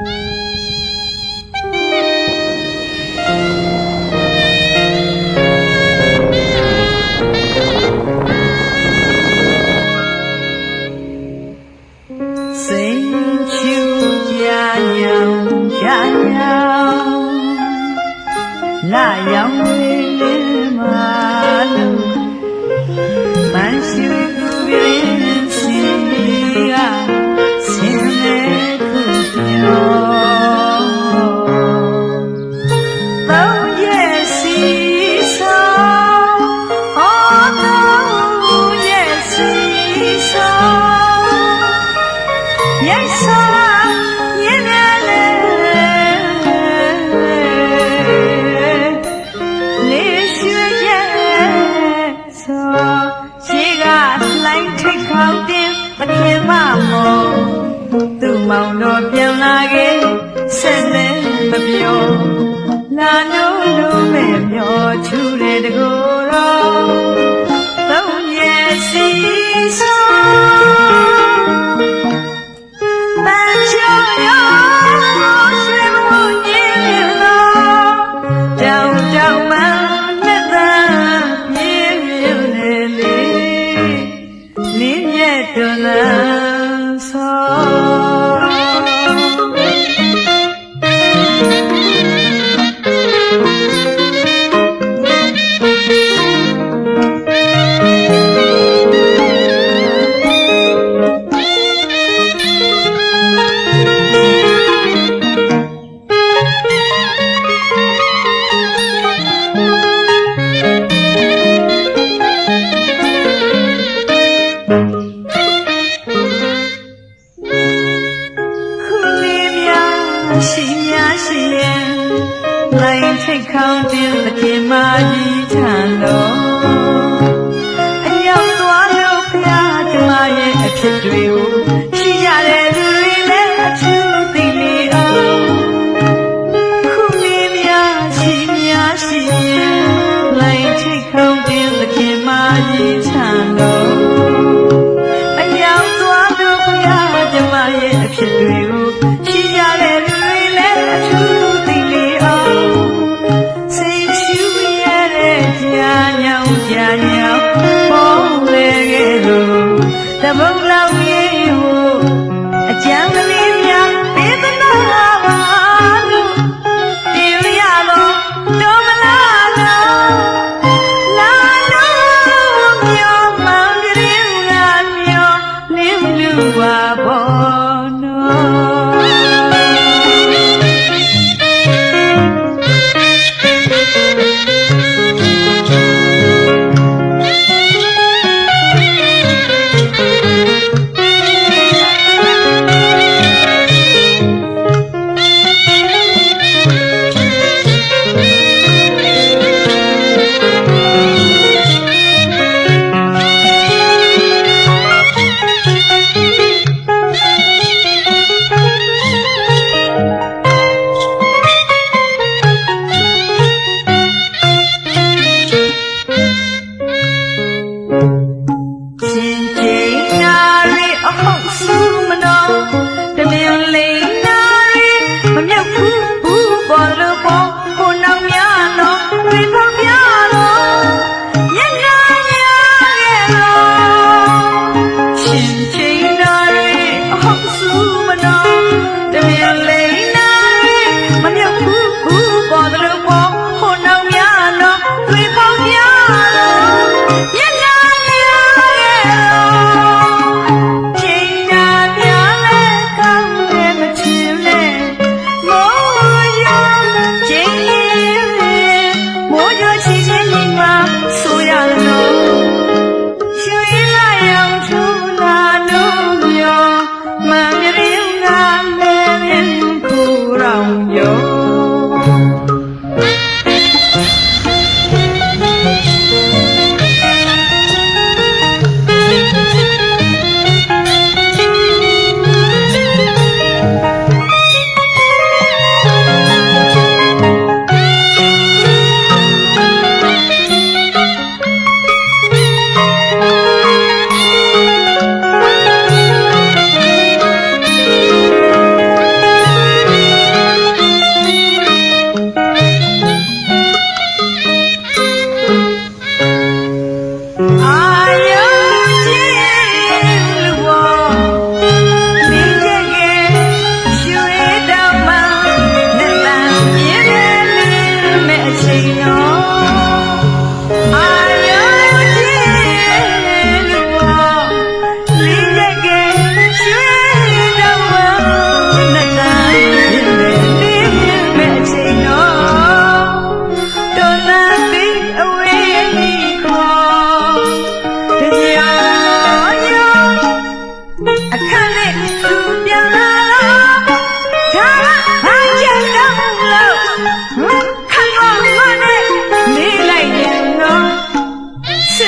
Bye. ပြန်လာခဲ့ဆက်နဲ့မပြောလာနိုးလို့မဲ့မျောချူတဲ့တကော Thank you. you are born.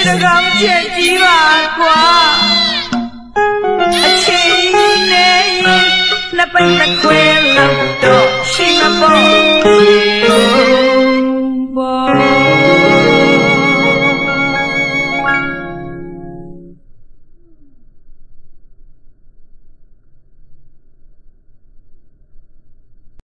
တကောင်ကြက်ကြီးပါကွာအချိန်နဲ့နှစ်ပိတ်တစ်ခွဲလောက်တော့ရှိမပေါ်